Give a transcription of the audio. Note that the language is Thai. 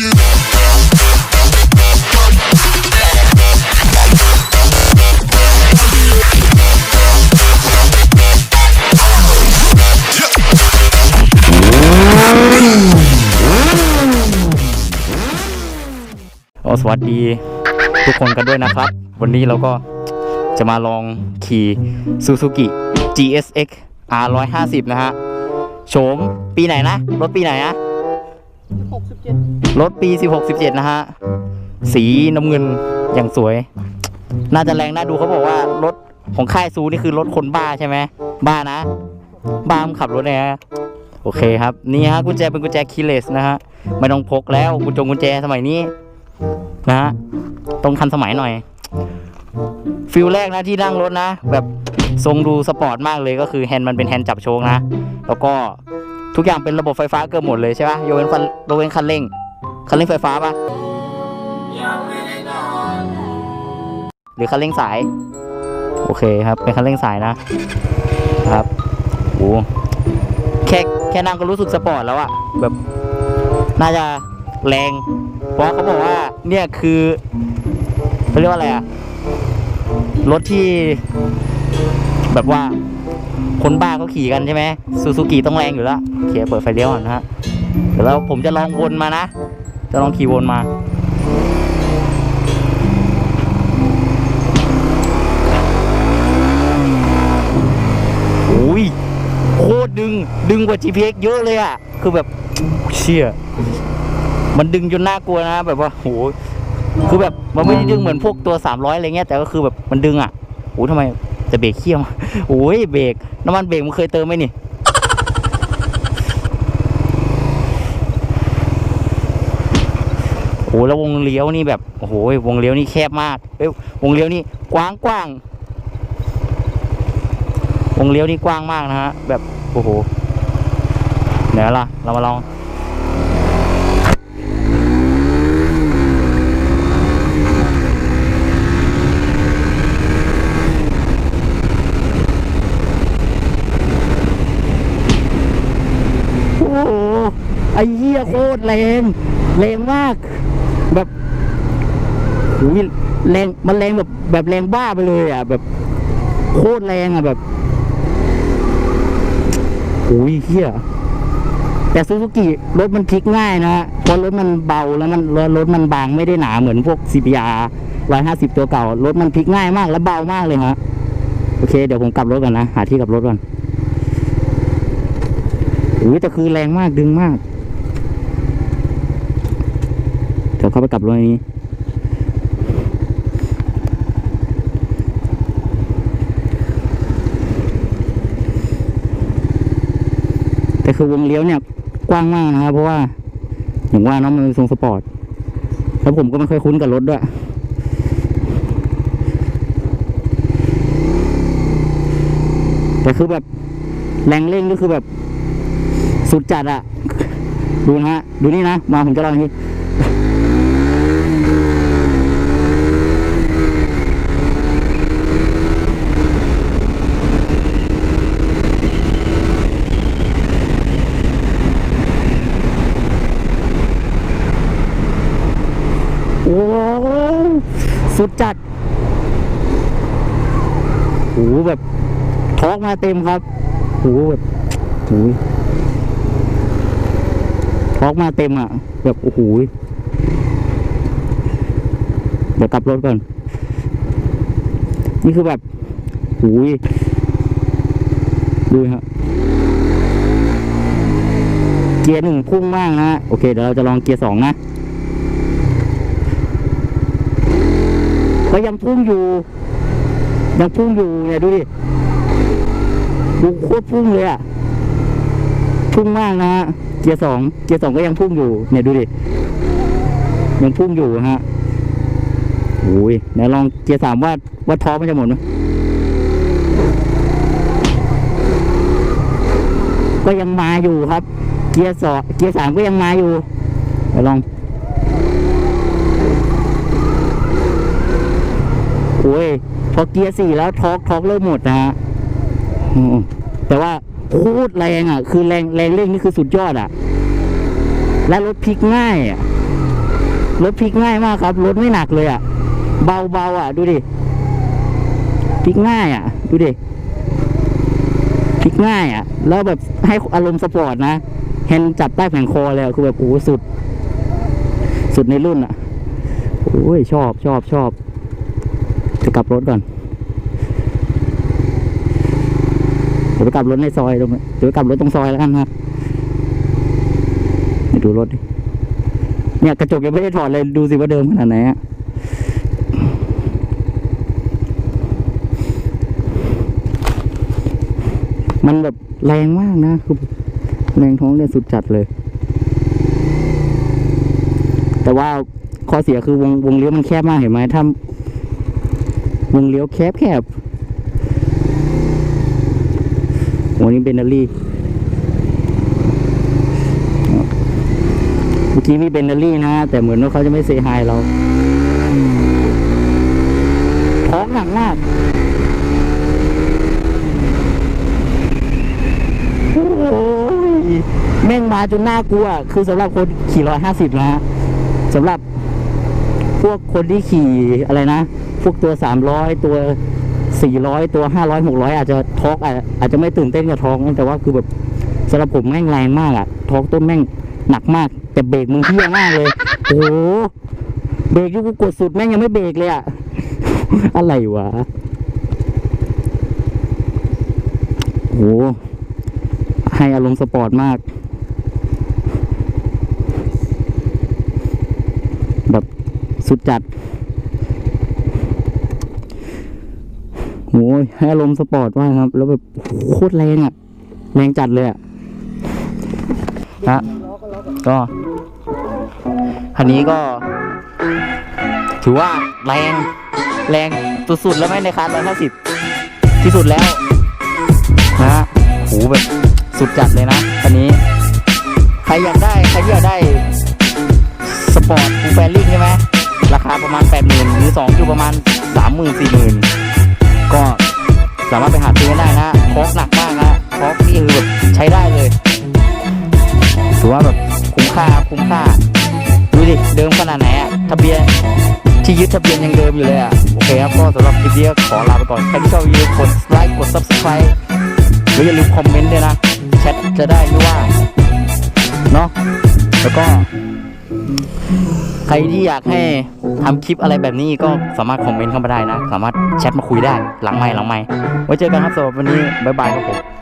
โอสวัสดีทุกคนกันด้วยนะครับ วันนี้เราก็จะมาลองขี่ Suzuki GSX R 150 นะฮะ โฉมปีไหนนะ รถปีไหนนะ รถปี 16 17 นะฮะ สีน้ำเงินอย่างสวย น่าจะแรงน่าดูเขาบอกว่ารถของค่ายซูนี่คือรถคนบ้าใช่ไหม บ้านะ บ้ามขับรถเนี่ยโอเคครับ นี่ฮะกุญแจเป็นกุญแจคีเลสนะฮะ ไม่ต้องพกแล้วกุญจงกุญแจสมัยนี้นะฮะต้องทันสมัยหน่อย ฟิลแรกนะที่นั่งรถนะ แบบทรงดูสปอร์ตมากเลยก็คือแฮนด์มันเป็นแฮนด์จับโชคนะ แล้วก็ ทุกอย่างเป็นระบบไฟฟ้าเกือบหมดเลยใช่ปะยกเว้นคันยกเว้นคันเร่ง คันเร่งไฟฟ้าปะหรือคันเร่งสาย โอเคครับ เป็นคันเร่งสายนะครับโอ้แค่แค่นั่งก็รู้สึกสปอร์ตแล้วอะแบบ น่าจะแรง เพราะเขาบอกว่าเนี่ยคือเขาเรียกว่าอะไรอะรถที่ แบบว่า คนบ้าเขาขี่กันใช่ไหมซูซูกิต้องแรงอยู่แล้วโอเคเปิดไฟเลี้ยวก่อนนะฮะเดี๋ยวเราผมจะลองวนมานะ จะลองขี่วนมาโอ้ยโคตรดึงดึงกว่า GPX เยอะเลยอะคือแบบเชี่ยมันดึงจนน่ากลัวนะ แบบว่าโหคือแบบมันไม่ได้ดึงเหมือนพวกตัว 300 อะไรเงี้ยแต่ก็คือแบบมันดึงอะโอ้ทำไม จะเบรกเขี้ยมโอ้ยเบรกน้ำมันเบรกมึงเคยเติมไหมนี่โอ้แล้ววงเลี้ยวนี่แบบโอ้โหวงเลี้ยวนี่แคบมากเอ้ยวงเลี้ยวนี่กว้างกว้างวงเลี้ยวนี่กว้างมากนะฮะแบบโอ้โหไหนล่ะเรามาลอง โอ้โห ไอ้เหี้ยโคตรแรงแรงมากแบบโอ้ยแรงมันแรงแบบแบบแรงบ้าไปเลยอะ แบบโคตรแรงอะแบบโอ้ยเหี้ยแต่ซูซูกิรถมันพลิกง่ายนะเพราะรถมันเบาแล้วมันรถมันบางไม่ได้หนาเหมือนพวก CBR 150 ตัวเก่ารถมันพลิกง่ายมากและเบามากเลยฮะโอเค เดี๋ยวผมกลับรถก่อนนะ หาที่กลับรถก่อนโอ้ยแต่คือแรงมากดึงมาก เดี๋ยวเข้าไป กลับรถนี้แต่คือวงเลี้ยวเนี่ย กว้างมากนะครับ เพราะว่าอย่างว่าน้องมันเป็นทรงสปอร์ต แล้วผมก็ไม่ค่อยคุ้นกับรถด้วยแต่คือแบบแรงเร่งก็คือแบบสุดจัดอะดูนะฮะ ดูนี่นะ มาผมจะลองทีโอ้โห สุดจัดโอ้โหแบบทอกมาเต็มครับโอ้โหแบบโอ้ยทอกมาเต็มอะ แบบโอ้โหเดี๋ยวกลับรถก่อน นี่คือแบบโอ้ยดูฮะเกียร์หนึ่งพุ่งมากนะ โอเค เดี๋ยวเราจะลองเกียร์สองนะ ก็ยังพุ่งอยู่ ยังพุ่งอยู่เนี่ยดูดิดูโคตรพุ่งเลยอะพุ่งมากนะฮะเกียร์สองเกียร์สองก็ยังพุ่งอยู่ เนี่ยดูดิยังพุ่งอยู่ฮะโอ้ยไหนลองเกียร์สามว่าว่าท้อมันจะหมดไหมก็ยังมาอยู่ครับ เกียร์สองเกียร์สามก็ยังมาอยู่เดี๋ยวลอง โอ้ยพอเกียร์สี่แล้วทอกทอกเริ่มหมดนะฮะแต่ว่าโคตรแรงอะ คือแรงแรงเร่งนี่คือสุดยอดอะ และรถพลิกง่ายอะรถพลิกง่ายมากครับรถไม่หนักเลยอะ เบาเบาอะ ดูดิพลิกง่ายอะ ดูดิพลิกง่ายอะ แล้วแบบให้อารมณ์สปอร์ตนะแฮนด์จับใต้แผงคอเลยคือแบบโอ้สุด สุดในรุ่นอะโอ้ยชอบชอบชอบ จะกลับรถก่อนเดี๋ยวไปกลับรถในซอยตรงเดี๋ยวไปกลับรถตรงซอยแล้วกันครับไปดูรถดิเนี่ยกระจกยังไม่ได้ถอดเลยดูสิว่าเดิมขนาดไหนอะมันแบบแรงมากนะคือแรงท้องเนี่ยสุดจัดเลย แต่ว่าข้อเสียคือวงวงเลี้ยวมันแคบมากเห็นไหมถ้า วงเลี้ยวแคบแคบโอ้นี่เบนนารี่เมื่อกี้มีเบนเนอรี่นะ แต่เหมือนว่าเขาจะไม่เซฮายเราท้องหนักมากโอ้ยแม่งมาจนน่ากลัว คือสำหรับคนขี่ร้อยห้าสิบนะสำหรับพวกคนที่ขี่อะไรนะ พวกตัวสามร้อยตัวสี่ร้อยตัวห้าร้อยหกร้อยอาจจะทอกอาจจะไม่ตื่นเต้นกับท้องแต่ว่าคือแบบสำหรับผมแม่งแรงมากอะทองต้นแม่งหนักมาก แต่เบรกมึงเที่ยมากเลยโอ้โหเบรกที่กูกดสุดแม่งยังไม่เบรกเลยอะอะไรวะโอ้โหให้อารมณ์สปอร์ตมาก แบบสุดจัด โอ้ยให้อารมณ์สปอร์ตมากครับ แล้วแบบโคตรแรงอะแรงจัดเลยอะฮะก็คันนี้ก็ ถือว่าแรง แรงสุดๆแล้วไหมในคันร้อยห้าสิบที่สุดแล้วนะโหแบบสุดจัดเลยนะคันนี้ ใครอยากได้ใครที่อยากได้สปอร์ตฟูลแฟลิ่งใช่ไหมราคาประมาณแปดหมื่นหรือสองอยู่ประมาณสามหมื่นสี่หมื่น ก็สามารถไปหาซื้อได้นะคอกหนักมากนะคอกนี่คือแบบใช้ได้เลยถือว่าแบบคุ้มค่าคุ้มค่าดูดิเดิมขนาดไหนอะทะเบียนที่ยึดทะเบียนยังเดิมอยู่เลยอะโอเคครับก็สำหรับคลิปนี้ขอลาไปก่อนใครที่ชอบอย่าลืมกดไลค์กด subscribe แล้วอย่าลืมคอมเมนต์ด้วยนะแชทจะได้ไม่ว่าเนาะแล้วก็ ใครที่อยากให้ทำคลิปอะไรแบบนี้ก็สามารถคอมเมนต์เข้ามาได้นะ สามารถแชทมาคุยได้หลังไมค์หลังไมค์ไว้เจอกันครับสำหรับวันนี้บ๊ายบายครับผม